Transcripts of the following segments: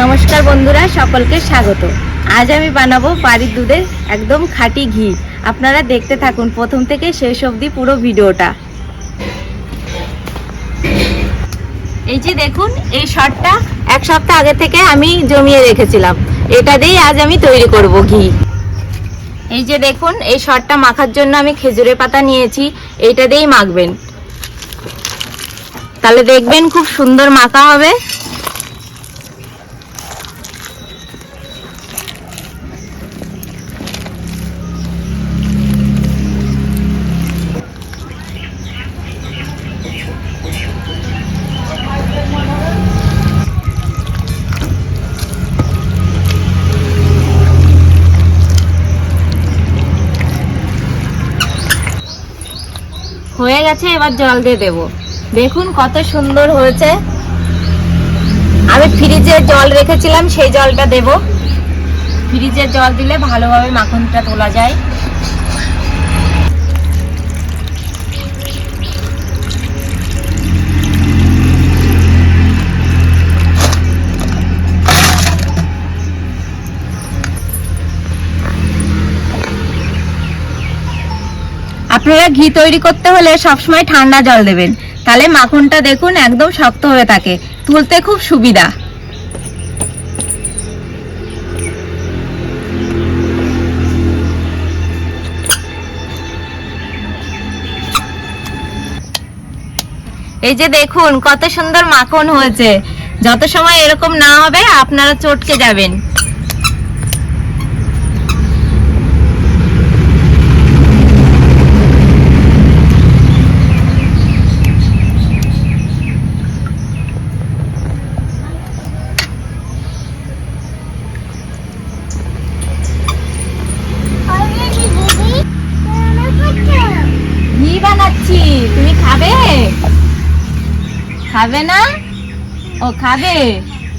নমস্কার বন্ধুরা, সকলকে স্বাগত। আজ আমি বানাবো বাড়ির দুধের একদম খাঁটি ঘি। আপনারা দেখতে থাকুন, প্রথম থেকে শেষ অবধি পুরো ভিডিওটা। এই যে দেখুন, এই শটটা এক সপ্তাহ আগে থেকে আমি জমিয়ে রেখেছিলাম। এটা দিয়েই আজ আমি তৈরি করব ঘি। এই যে দেখুন, এই শটটা মাখার জন্য আমি খেজুরের পাতা নিয়েছি, এইটা দিয়েই মাখবেন। তাহলে দেখবেন খুব সুন্দর মাখা হবে। হয়ে গেছে, এবার জল দিয়ে দেব। দেখুন কত সুন্দর হয়েছে। আমি ফ্রিজে জল রেখেছিলাম, সেই জলটা দেব। ফ্রিজে জল দিলে ভালোভাবে মাখনটা তোলা যায়। আপনারা ঘি তৈরি করতে হলে সবসময় ঠান্ডা জল দেবেন। তাহলে মাখনটা দেখুন একদম শক্ত হয়ে থাকে। তুলতে খুব সুবিধা। এই যে দেখুন, কত সুন্দর মাখন হয়েছে। যত সময় এরকম না হবে, আপনারা চটকে যাবেন ঘি বানাচ্ছি তুমি খাবে খাবে না? ও খাবে?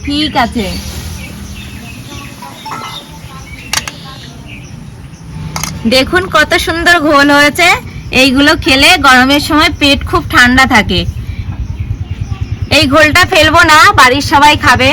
ঠিক আছে। দেখুন কত সুন্দর ঘোল হয়েছে। এইগুলো খেলে গরমের সময় পেট খুব ঠান্ডা থাকে। এই ঘোলটা ফেলব না, বাড়ির সবাই খাবে।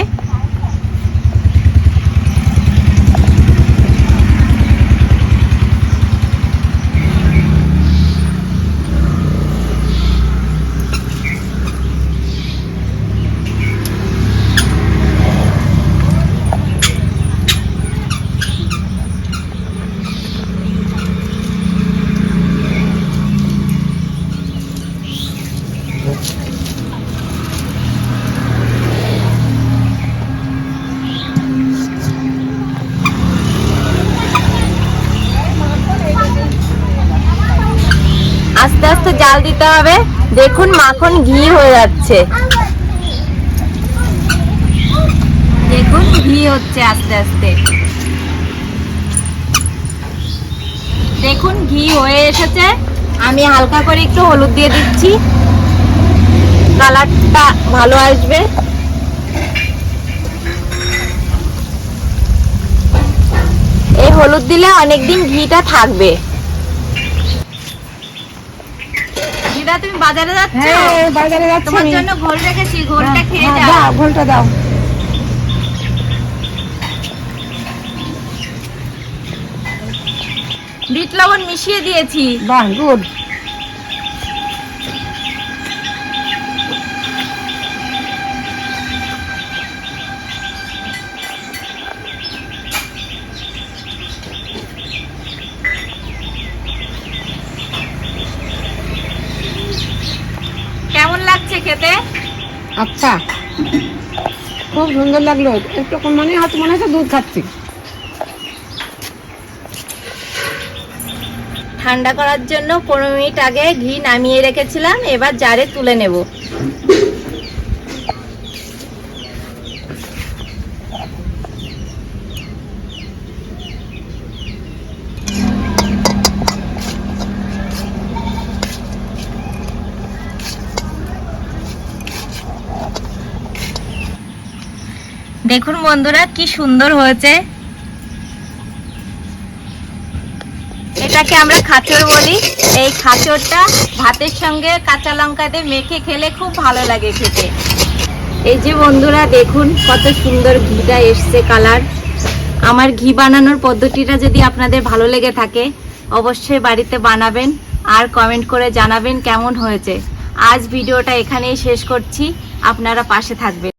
আস্তে জাল দিতে হবে। দেখুন, মাখন ঘি হয়ে যাচ্ছে। দেখুন, ঘি হচ্ছে আস্তে আস্তে। দেখুন, ঘি হয়ে এসেছে। আমি হালকা করে একটু হলুদ দিয়ে দিচ্ছি। কালারটা ভালো আসবে। এই হলুদ দিলে অনেকদিন ঘিটা থাকবে। দিদা তুমি বাজারে যাচ্ছ? হ্যাঁ বাজারে যাচ্ছি তোমার জন্য ঘোল রেখেছি ঘোলটা হ্যাঁ, খেয়ে হ্যাঁ, যাও। দাও ঘোলটা দাও। বিট লবণ মিশিয়ে দিয়েছি। বাহ গুড কেমন লাগছে খেতে? আচ্ছা। খুব সুন্দর লাগল। একটু মনে হচ্ছে মনে হচ্ছে দুধ খাচ্ছি। ঠান্ডা করার জন্য পনেরো মিনিট আগে ঘি নামিয়ে রেখেছিলাম এবার জারে তুলে নেব। দেখুন বন্ধুরা, কি সুন্দর হয়েছে। এটাকে আমরা খাচর বলি। এই খাচরটা ভাতের সঙ্গে কাঁচা লঙ্কা দিয়ে মেখে খেলে খুব ভালো লাগে খেতে। এই যে বন্ধুরা, দেখুন কত সুন্দর ঘিটা এসছে কালার। আমার ঘি বানানোর পদ্ধতিটা যদি আপনাদের ভালো লেগে থাকে, অবশ্যই বাড়িতে বানাবেন আর কমেন্ট করে জানাবেন কেমন হয়েছে। আজ ভিডিওটা এখানেই শেষ করছি। আপনারা পাশে থাকবেন।